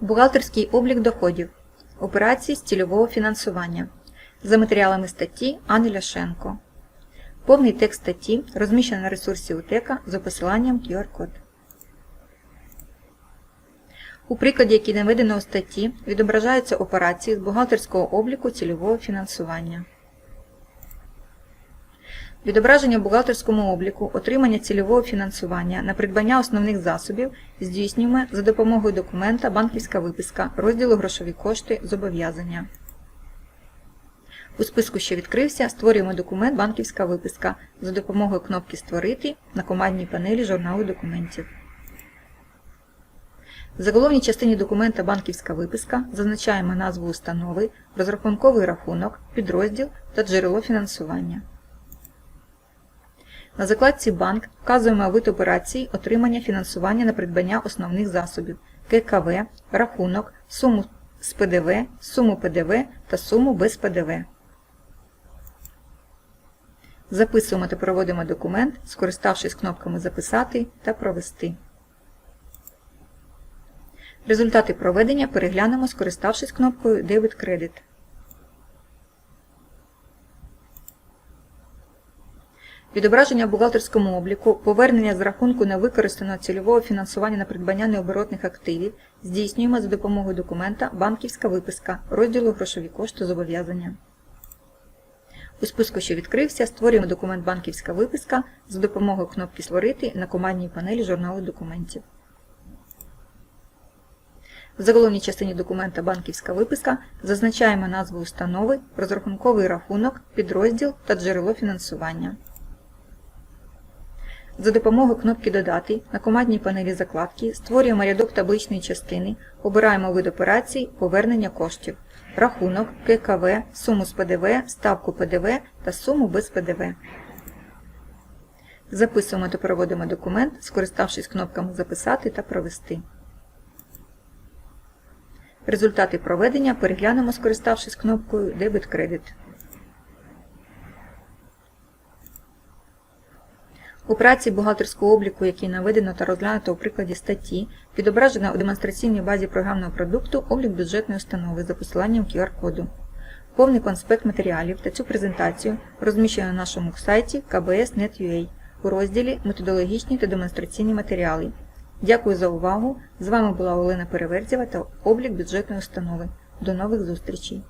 Бухгалтерський облік доходів. Операції з цільового фінансування. За матеріалами статті Анни Ляшенко. Повний текст статті розміщено на ресурсі УТЕКа за посиланням QR-код. У прикладі, який наведено у статті, відображаються операції з бухгалтерського обліку цільового фінансування. Відображення в бухгалтерському обліку отримання цільового фінансування на придбання основних засобів здійснюємо за допомогою документа Банківська виписка розділу Грошові кошти зобов'язання. У списку, що відкрився, створюємо документ Банківська виписка за допомогою кнопки Створити на командній панелі журналу документів. В заголовній частині документа Банківська виписка зазначаємо назву установи, розрахунковий рахунок, підрозділ та джерело фінансування. На закладці Банк вказуємо вид операцій отримання фінансування на придбання основних засобів ККВ, рахунок, суму з ПДВ, суму ПДВ та суму без ПДВ. Записуємо та проводимо документ, скориставшись кнопками Записати та Провести. Результати проведення переглянемо, скориставшись кнопкою Debit Credit. Відображення в бухгалтерському обліку, повернення з рахунку на використаного цільового фінансування на придбання необоротних активів здійснюємо за допомогою документа Банківська виписка розділу Грошові кошти зобов'язання. У списку, що відкрився, створюємо документ Банківська виписка за допомогою кнопки Створити на командній панелі журналу документів. В заголовній частині документа Банківська виписка зазначаємо назву установи, розрахунковий рахунок, підрозділ та джерело фінансування. За допомогою кнопки Додати на командній панелі закладки створюємо рядок табличної частини, обираємо вид операцій, повернення коштів, рахунок, ККВ, суму з ПДВ, ставку ПДВ та суму без ПДВ. Записуємо та проводимо документ, скориставшись кнопками Записати та Провести. Результати проведення переглянемо, скориставшись кнопкою Debit Credit. У праці бухгалтерського обліку, який наведено та розглянуто у прикладі статті, відображено у демонстраційній базі програмного продукту облік бюджетної установи за посиланням QR-коду. Повний конспект матеріалів та цю презентацію розміщено на нашому сайті kbs.net.ua у розділі Методологічні та демонстраційні матеріали. Дякую за увагу! З вами була Олена Переверзєва та облік бюджетної установи. До нових зустрічей!